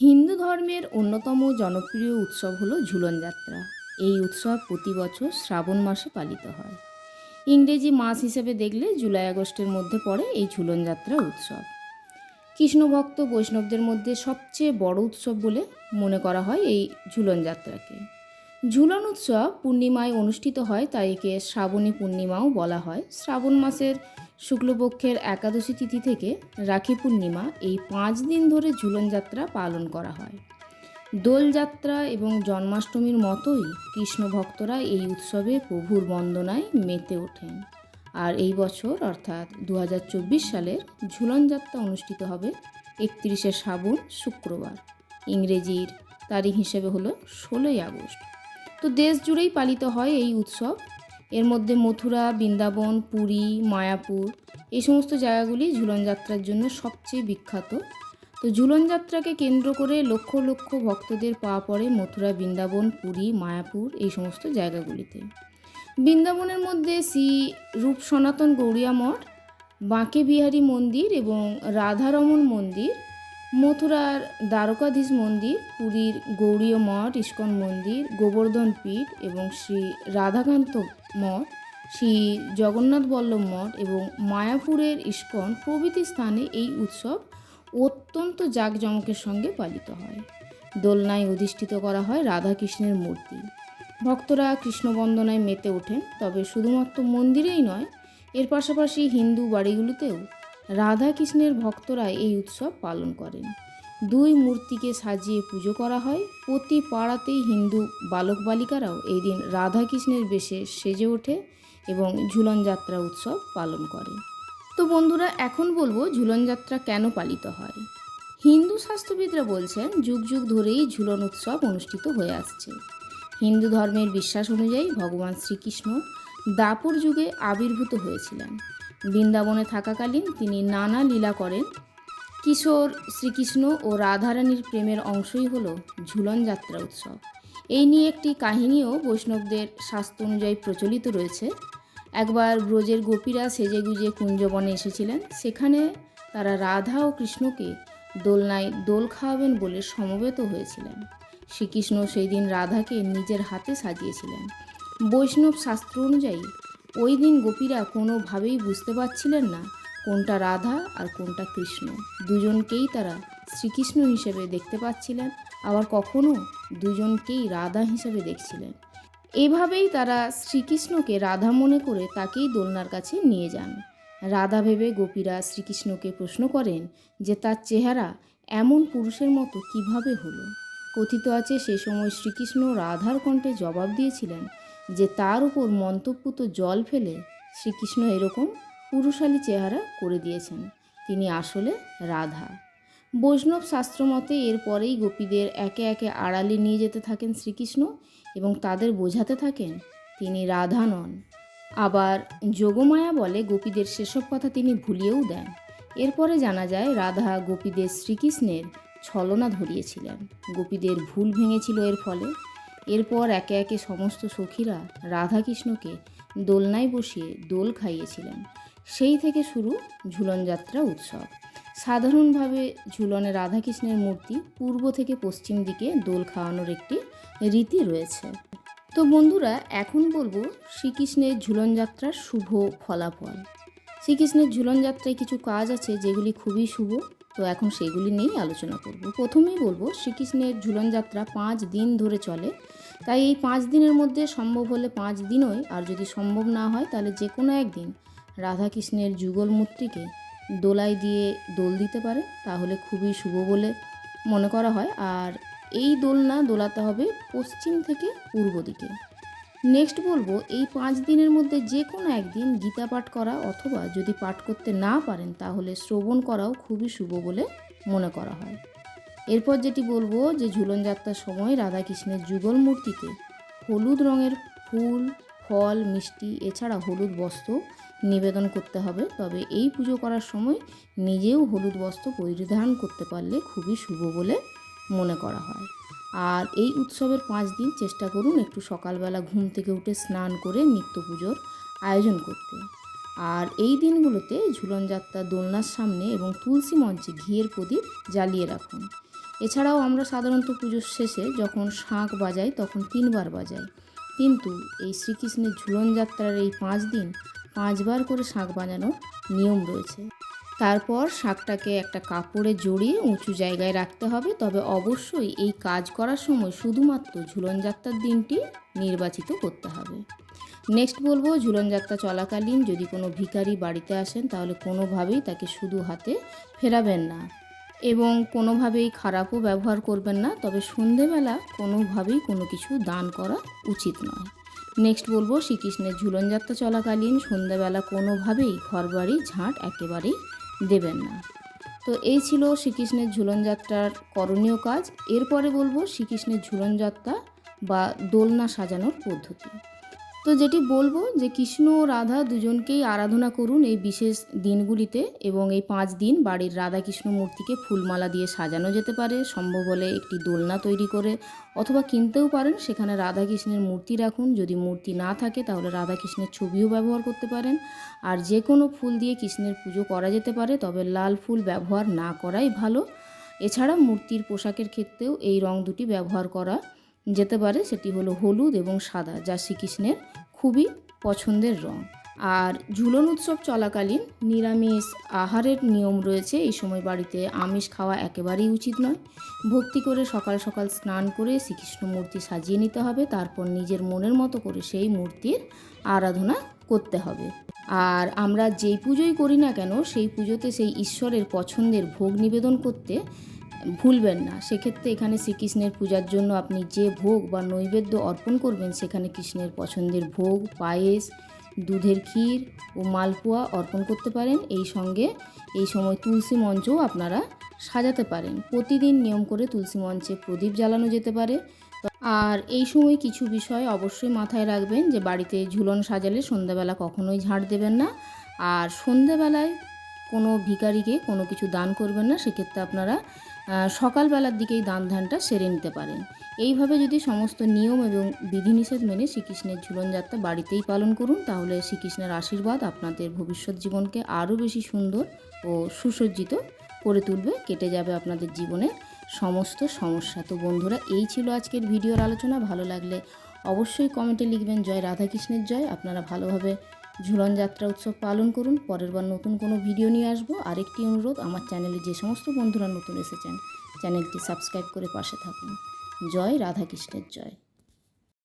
হিন্দু ধর্মের অন্যতম জনপ্রিয় উৎসব হল ঝুলন যাত্রা। এই উৎসব প্রতি বছর শ্রাবণ মাসে পালিত হয়। ইংরেজি মাস হিসেবে দেখলে জুলাই আগস্টের মধ্যে পড়ে এই ঝুলন যাত্রা উৎসব। কৃষ্ণভক্ত বৈষ্ণবদের মধ্যে সবচেয়ে বড় উৎসব বলে মনে করা হয় এই ঝুলন যাত্রাকে। ঝুলন উৎসব পূর্ণিমায় অনুষ্ঠিত হয়, তাই একে শ্রাবণী পূর্ণিমাও বলা হয়। শ্রাবণ মাসের শুক্লপক্ষের একাদশী তিথি থেকে রাখি পূর্ণিমা এই পাঁচ দিন ধরে ঝুলন যাত্রা পালন করা হয়। দোলযাত্রা এবং জন্মাষ্টমীর মতোই কৃষ্ণ ভক্তরা এই উৎসবে প্রভুর বন্দনায় মেতে ওঠেন। আর এই বছর, অর্থাৎ দু হাজার চব্বিশ সালের ঝুলন যাত্রা অনুষ্ঠিত হবে একত্রিশে শ্রাবণ শুক্রবার। ইংরেজির তারিখ হিসেবে হলো ষোলোই আগস্ট। তো দেশ জুড়েই পালিত হয় এই উৎসব। এর মধ্যে মথুরা, বৃন্দাবন, পুরী, মায়াপুর এই সমস্ত জায়গাগুলি ঝুলন যাত্রার জন্য সবচেয়ে বিখ্যাত। তো ঝুলন যাত্রাকে কেন্দ্র করে লক্ষ লক্ষ ভক্তদের পা পড়ে মথুরা, বৃন্দাবন, পুরী, মায়াপুর এই সমস্ত জায়গাগুলিতে। বৃন্দাবনের মধ্যে শ্রী রূপ সনাতন গৌড়িয়া মঠ বাঁকে বিহারী মন্দির এবং রাধারমন মন্দির মথুরার দ্বারকাধীশ মন্দির, পুরীর গৌড়ীয় মঠ, ইস্কন মন্দির, গোবর্ধন পীঠ এবং শ্রী রাধাকান্ত মঠ, শ্রী জগন্নাথ বল্লভ মঠ এবং মায়াপুরের ইস্কন প্রভৃতি স্থানে এই উৎসব অত্যন্ত জাঁকজমকের সঙ্গে পালিত হয়। দোলনায় অধিষ্ঠিত করা হয় রাধাকৃষ্ণের মূর্তি। ভক্তরা কৃষ্ণবন্দনায় মেতে ওঠেন, তবে শুধুমাত্র মন্দিরেই নয়, এর পাশাপাশি হিন্দু বাড়িগুলোতেও রাধা কৃষ্ণের ভক্তরা এই উৎসব পালন করেন। দুই মূর্তিকে সাজিয়ে পুজো করা হয়। প্রতি পাড়াতেই হিন্দু বালক বালিকারাও এই দিন রাধা কৃষ্ণের বেশে সেজে ওঠে এবং ঝুলন যাত্রা উৎসব পালন করে। তো বন্ধুরা, এখন বলব ঝুলন যাত্রা কেন পালিত হয়? হিন্দু শাস্ত্রবিদরা বলছেন, যুগ যুগ ধরেই ঝুলন উৎসব অনুষ্ঠিত হয়ে আসছে। হিন্দু ধর্মের বিশ্বাস অনুযায়ী ভগবান শ্রীকৃষ্ণ দাপর যুগে আবির্ভূত হয়েছিলেন। বৃন্দাবনে থাকাকালীন তিনি নানা লীলা করেন। কিশোর শ্রীকৃষ্ণ ও রাধারানীর প্রেমের অংশই হল ঝুলন যাত্রা উৎসব। এই নিয়ে একটি কাহিনীও বৈষ্ণবদের শাস্ত্র অনুযায়ী প্রচলিত রয়েছে। একবার ব্রজের গোপীরা সেজে গুজে কুঞ্জবনে এসেছিলেন। সেখানে তারা রাধা ও কৃষ্ণকে দোলনায় দোল খাওয়াবেন বলে সমবেত হয়েছিলেন। শ্রীকৃষ্ণ সেই দিন রাধাকে নিজের হাতে সাজিয়েছিলেন। বৈষ্ণব শাস্ত্র অনুযায়ী ওই দিন গোপীরা কোনোভাবেই বুঝতে পারছিলেন না কোনটা রাধা আর কোনটা কৃষ্ণ। দুজনকেই তারা শ্রীকৃষ্ণ হিসেবে দেখতে পাচ্ছিলেন, আবার কখনো দুজনকেই রাধা হিসেবে দেখছিলেন। এভাবেই তারা শ্রীকৃষ্ণকে রাধা মনে করে তাকেই দোলনার কাছে নিয়ে যান। রাধা ভেবে গোপীরা শ্রীকৃষ্ণকে প্রশ্ন করেন যে, তার চেহারা এমন পুরুষের মতো কীভাবে হলো? কথিত আছে, সে সময় শ্রীকৃষ্ণ রাধার কণ্ঠে জবাব দিয়েছিলেন যে তার উপর মন্তব্যুত জল ফেলে শ্রীকৃষ্ণ এরকম পুরুষালী চেহারা করে দিয়েছেন। তিনি আসলে রাধা। বৈষ্ণব শাস্ত্রমতে এরপরেই গোপীদের একে একে আড়ালে নিয়ে যেতে থাকেন শ্রীকৃষ্ণ এবং তাদের বোঝাতে থাকেন তিনি রাধা নন। আবার যোগমায়া বলে গোপীদের সেসব কথা তিনি ভুলিয়েও দেন। এরপরে জানা যায় রাধা গোপীদের শ্রীকৃষ্ণের ছলনা ধরিয়েছিলেন। গোপীদের ভুল ভেঙেছিল এর ফলে। এরপর একে একে সমস্ত সখীরা রাধাকৃষ্ণকে দোলনায় বসিয়ে দোল খাইয়েছিলেন। সেই থেকে শুরু ঝুলন যাত্রা উৎসব। সাধারণভাবে ঝুলনে রাধাকৃষ্ণের মূর্তি পূর্ব থেকে পশ্চিম দিকে দোল খাওয়ানোর একটি রীতি রয়েছে। তো বন্ধুরা, এখন বলব শ্রীকৃষ্ণের ঝুলন যাত্রার শুভ ফলাফল। শ্রীকৃষ্ণের ঝুলন যাত্রায় কিছু কাজ আছে যেগুলি খুবই শুভ, তো এখন সেগুলি নিয়েই আলোচনা করব। প্রথমেই বলব, শ্রীকৃষ্ণের ঝুলন যাত্রা পাঁচ দিন ধরে চলে। তাই এই পাঁচ দিনের মধ্যে সম্ভব হলে পাঁচ দিনই, আর যদি সম্ভব না হয় তাহলে যে কোনো একদিন রাধাকৃষ্ণের যুগল মূর্তিকে দোলায় দিয়ে দোল দিতে পারে, তাহলে খুবই শুভ বলে মনে করা হয়। আর এই দোলনা দোলাতে হবে পশ্চিম থেকে পূর্ব দিকে। নেক্সট বলব, এই পাঁচ দিনের মধ্যে যে কোনো একদিন গীতা পাঠ করা অথবা যদি পাঠ করতে না পারেন, তাহলে শ্রবণ করাও খুবই শুভ বলে মনে করা হয়। এরপর যেটি বলব যে ঝুলন যাত্রার সময় রাধাকৃষ্ণের যুগল মূর্তিতে হলুদ রঙের ফুল, ফল, মিষ্টি, এছাড়া হলুদ বস্ত্র নিবেদন করতে হবে। তবে এই পুজো করার সময় নিজেও হলুদ বস্ত্র পরিধান করতে পারলে খুবই শুভ বলে মনে করা হয়। আর এই উৎসবের পাঁচ দিন চেষ্টা করুন একটু সকালবেলা ঘুম থেকে উঠে স্নান করে নিত্য পুজোর আয়োজন করতে। আর এই দিনগুলোতে ঝুলন যাত্রা দোলনার সামনে এবং তুলসী মঞ্চে ঘিয়ের প্রদীপ জ্বালিয়ে রাখুন। এছাড়াও আমরা সাধারণত পুজোর শেষে যখন শাঁখ বাজাই, তখন তিনবার বাজাই। কিন্তু এই শ্রীকৃষ্ণের ঝুলন যাত্রার এই পাঁচ দিন পাঁচবার করে শাঁখ বাজানোর নিয়ম রয়েছে। তারপর শাকটাকে একটা কাপড়ে জড়িয়ে উঁচু জায়গায় রাখতে হবে। তবে অবশ্যই এই কাজ করার সময় শুধুমাত্র ঝুলন যাত্রার দিনটি নির্বাচিত করতে হবে। নেক্সট বলব, ঝুলন যাত্রা চলাকালীন যদি কোনো ভিখারি বাড়িতে আসেন, তাহলে কোনোভাবেই তাকে শুধু হাতে ফেরাবেন না। এবং কোনোভাবেই খারাপও ব্যবহার করবেন না, তবে সন্ধেবেলা কোনোভাবেই কোনো কিছু দান করা উচিত নয়। নেক্সট বলব, শ্রীকৃষ্ণের ঝুলন যাত্রা চলাকালীন সন্ধ্যাবেলা কোনোভাবেই ঘরবাড়ি, ঝাঁট একেবারেই দেবেন না। তো এই ছিল শ্রীকৃষ্ণের ঝুলন যাত্রার করণীয় কাজ। এরপরে বলব, শ্রীকৃষ্ণের ঝুলন যাত্রা বা দোলনা সাজানোর পদ্ধতি। তো যেটি বলব যে কৃষ্ণ ও রাধা দুজনকেই আরাধনা করুন এই বিশেষ দিনগুলিতে এবং এই পাঁচ দিন বাড়ির রাধা কৃষ্ণ মূর্তিকে ফুলমালা দিয়ে সাজানো যেতে পারে, সম্ভব হলে একটি দোলনা তৈরি করে অথবা কিনতেও পারেন। সেখানে রাধা কৃষ্ণের মূর্তি রাখুন। যদি মূর্তি না থাকে, তাহলে রাধা কৃষ্ণের ছবিও ব্যবহার করতে পারেন। আর যে কোনো ফুল দিয়ে কৃষ্ণের পুজো করা যেতে পারে, তবে লাল ফুল ব্যবহার না করাই ভালো। এছাড়া মূর্তির পোশাকের ক্ষেত্রেও এই রং দুটি ব্যবহার করা যেতে পারে সেটি হলো হলুদ এবং সাদা, যা শ্রীকৃষ্ণের খুবই পছন্দের রং। আর ঝুলন উৎসব চলাকালীন নিরামিষ আহারের নিয়ম রয়েছে, এই সময় বাড়িতে আমিষ খাওয়া একেবারেই উচিত নয়। ভক্তি করে সকাল সকাল স্নান করে শ্রীকৃষ্ণ মূর্তি সাজিয়ে নিতে হবে, তারপর নিজের মনের মতো করে সেই মূর্তির আরাধনা করতে হবে। আর আমরা যেই পুজোই করি না কেন, সেই পুজোতে সেই ঈশ্বরের পছন্দের ভোগ নিবেদন করতে ভুলবেন না। সেক্ষেত্রে এখানে শ্রীকৃষ্ণের পূজার জন্য আপনি যে ভোগ বা নৈবেদ্য অর্পণ করবেন, সেখানে কৃষ্ণের পছন্দের ভোগ, পায়েস, দুধের ক্ষীর ও মালপোয়া অর্পণ করতে পারেন। এই সঙ্গে এই সময় তুলসী মঞ্চও আপনারা সাজাতে পারেন। প্রতিদিন নিয়ম করে তুলসী মঞ্চে প্রদীপ জ্বালানো যেতে পারে। আর এই সময় কিছু বিষয় অবশ্যই মাথায় রাখবেন যে বাড়িতে ঝুলন সাজালে সন্ধ্যাবেলা কখনোই ঝাড় দেবেন না। আর সন্ধ্যাবেলায় কোনো ভিখারিকে কোনো কিছু দান করবেন না। সেক্ষেত্রে আপনারা সকালবেলার দিকেই দান ধ্যানটা সেরে নিতে পারেন। এইভাবে যদি সমস্ত নিয়ম এবং বিধিনিষেধ মেনে শ্রীকৃষ্ণের ঝুলনযাত্রা বাড়িতেই পালন করুন, তাহলে শ্রীকৃষ্ণের আশীর্বাদ আপনাদের ভবিষ্যৎ জীবনকে আরও বেশি সুন্দর ও সুসজ্জিত করে তুলবে, কেটে যাবে আপনাদের জীবনের সমস্ত সমস্যা। তো বন্ধুরা, এই ছিল আজকের ভিডিওর আলোচনা। ভালো লাগলে অবশ্যই কমেন্টে লিখবেন, জয় রাধাকৃষ্ণের জয়। আপনারা ভালোভাবে ঝুলন যাত্রা উৎসব পালন করুন। পরের বার নতুন কোনো ভিডিও নিয়ে আসব। আরেকটি অনুরোধ, আমার চ্যানেলে যে সমস্ত বন্ধুরা নতুন এসেছেন, চ্যানেলটি সাবস্ক্রাইব করে পাশে থাকুন। জয় রাধাকৃষ্ণের জয়।